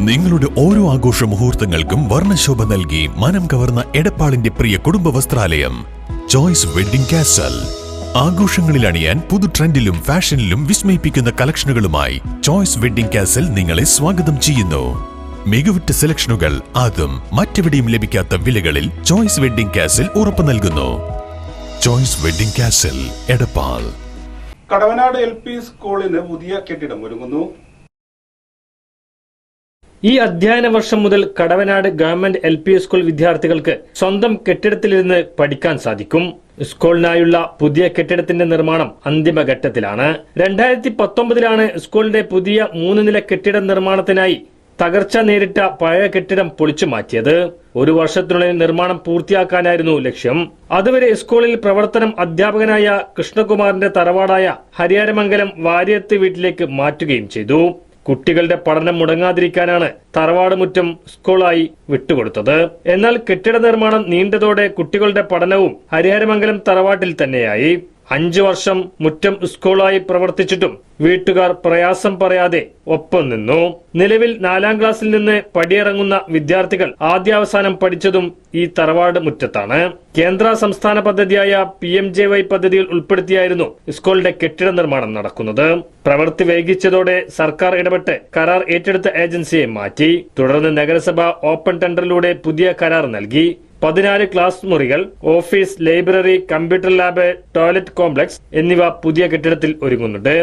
നിങ്ങളുടെ ഓരോ ആഘോഷ മുഹൂർത്തങ്ങൾക്കും വർണശോഭ നൽകി മനം കവർന്ന എടപ്പാളിന്റെ പ്രിയ കുടുംബ വസ്ത്രാലയം. ചോയ്സ് വെഡിംഗ് കാസൽ ആഘോഷങ്ങളിൽ അണിയാൻ പുതു ട്രെൻഡിലും ഫാഷനിലും വിസ്മയിപ്പിക്കുന്ന കളക്ഷനുകളുമായി ചോയ്സ് വെഡിംഗ് കാസൽ നിങ്ങളെ സ്വാഗതം ചെയ്യുന്നു. മികവുറ്റ സെലക്ഷനുകൾ അതും മറ്റെവിടെയും ലഭിക്കാത്ത വിലകളിൽ ചോയ്സ് വെഡിംഗ് കാസൽ ഉറപ്പു നൽകുന്നു. Choice wedding castle Edappal. Kadavanad L P സ്കൂളിന് പുതിയ കെട്ടിടം ഒരുങ്ങുന്നു. ഈ അധ്യയന വർഷം മുതൽ Kadavanad government L P school വിദ്യാർത്ഥികൾക്ക് സ്വന്തം കെട്ടിടത്തിലിരുന്ന് പഠിക്കാൻ സാധിക്കും. സ്കൂളിനായുള്ള പുതിയ കെട്ടിടത്തിന്റെ നിർമ്മാണം അന്തിമഘട്ടത്തിലാണ്. രണ്ടായിരത്തി പത്തൊമ്പതിലാണ് സ്കൂളിന്റെ പുതിയ മൂന്ന് നില കെട്ടിട നിർമ്മാണത്തിനായി തകർച്ച നേരിട്ട പഴയ കെട്ടിടം പൊളിച്ചു മാറ്റിയത്. ഒരു വർഷത്തിനുള്ളിൽ നിർമ്മാണം പൂർത്തിയാക്കാനായിരുന്നു ലക്ഷ്യം. അതുവരെ സ്കൂളിൽ പ്രവർത്തനം അധ്യാപകനായ കൃഷ്ണകുമാറിന്റെ തറവാടായ ഹരിഹരമംഗലം വാര്യത്ത് വീട്ടിലേക്ക് മാറ്റുകയും ചെയ്തു. കുട്ടികളുടെ പഠനം മുടങ്ങാതിരിക്കാനാണ് തറവാട് മുറ്റം സ്കൂളായി വിട്ടുകൊടുത്തത്. എന്നാൽ കെട്ടിട നിർമ്മാണം നീണ്ടതോടെ കുട്ടികളുടെ പഠനവും ഹരിഹരമംഗലം തറവാട്ടിൽ തന്നെയായി. അഞ്ചു വർഷം മുറ്റം സ്കൂളായി പ്രവർത്തിച്ചിട്ടും വീട്ടുകാർ പ്രയാസം പറയാതെ ഒപ്പം നിന്നു. നിലവിൽ നാലാം ക്ലാസ്സിൽ നിന്ന് പടിയിറങ്ങുന്ന വിദ്യാർത്ഥികൾ ആദ്യാവസാനം പഠിച്ചതും ഈ തറവാട് മുറ്റത്താണ്. കേന്ദ്ര സംസ്ഥാന പദ്ധതിയായ പി എം ജെ വൈ പദ്ധതിയിൽ ഉൾപ്പെടുത്തിയായിരുന്നു സ്കൂളിന്റെ കെട്ടിട നിർമ്മാണം നടക്കുന്നത്. പ്രവൃത്തി വൈകിച്ചതോടെ സർക്കാർ ഇടപെട്ട് കരാർ ഏറ്റെടുത്ത ഏജൻസിയെ മാറ്റി. തുടർന്ന് നഗരസഭ ഓപ്പൺ ടെൻഡറിലൂടെ പുതിയ കരാർ നൽകി. പതിനാല് ക്ലാസ് മുറികൾ office library computer lab toilet complex എന്നിവ പുതിയ കെട്ടിടത്തിൽ ഒരുങ്ങുന്നുണ്ട്.